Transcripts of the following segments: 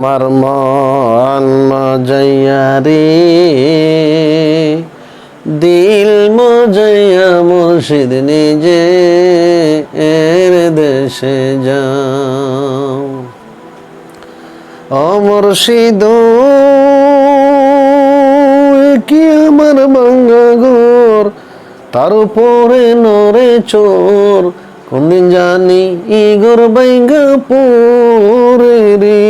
আমার মন মজাইয়ারে, দিল মজাইয়া মুর্শিদ নিজে এর দেশে যাও। অমর্শিদ কি আমার ভাঙ্গা ঘর তার উপরে নরে চোর কোনদিন জানি ইগর বাইঙ্গা পরে রে।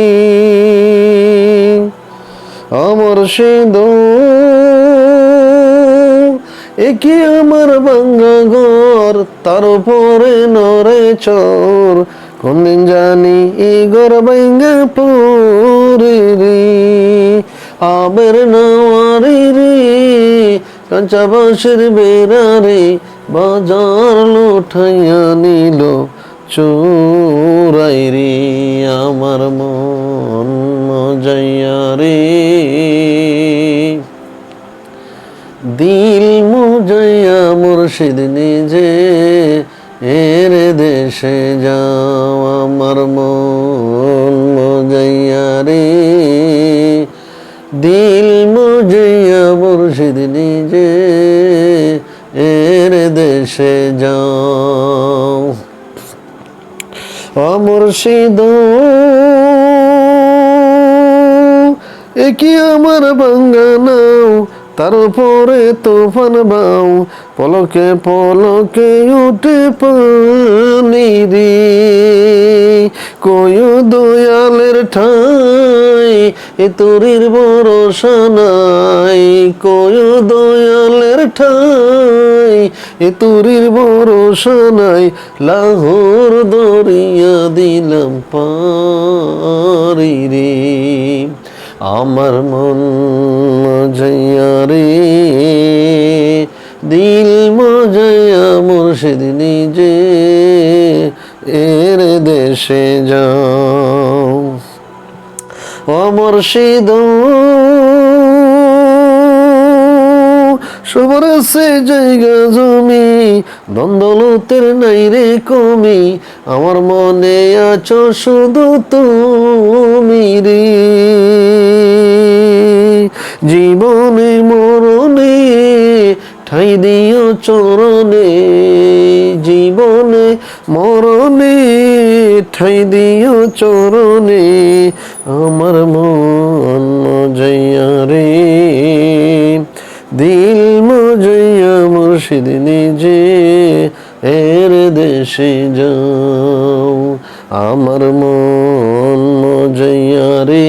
অমর্শিদ একে আমার ভাঙ্গা ঘর? তার উপরে নরে চোর। কোনদিন জানি ইগর বাইঙ্গা পরে রে। আবের নওয়ারি রে, কাঁচা বাঁশের বেড়া রে। বাজার লোঠাইয়া নিল চোরাই রে আমার মন মজাইয়া রে। দিল মুজাইয়া মুর্শিদ নিজে, এর দেশে যাও আমার মন মজাইয়া রে। দিল মুজাইয়া মুর্শিদ নিজে দেশে যাও। অমর্শিদ একই আমার বাঙ্গানাও তার উপরে তোফান বাও। পলকে পলকে উঠে পানি রে কয়ু দয়ালের ঠাই এ তোরির ভরসা নাই কয়ু দয়ালের ঠাই। এ তোরির ভরসা লাহোর দরিয়া দিলাম পারি রে। আমার মন মজাইয়া রে, দিল মজাইয়া মুর্শিদ নিজে, এর দেশে যাও অমর্শিদ সবার আছে জায়গা জমি, দ্বন্দ্বলতের নাই রে কমি, আমার মনে আছো শুধু তুমি রে। জীবনে মরণে ঠাই দিও চরণে, জীবনে মরণে ঠাই দিও চরণে। ইলম জয়া মুর্শিদ নিজে এর দেশে যাও। আমার মন জয়া রে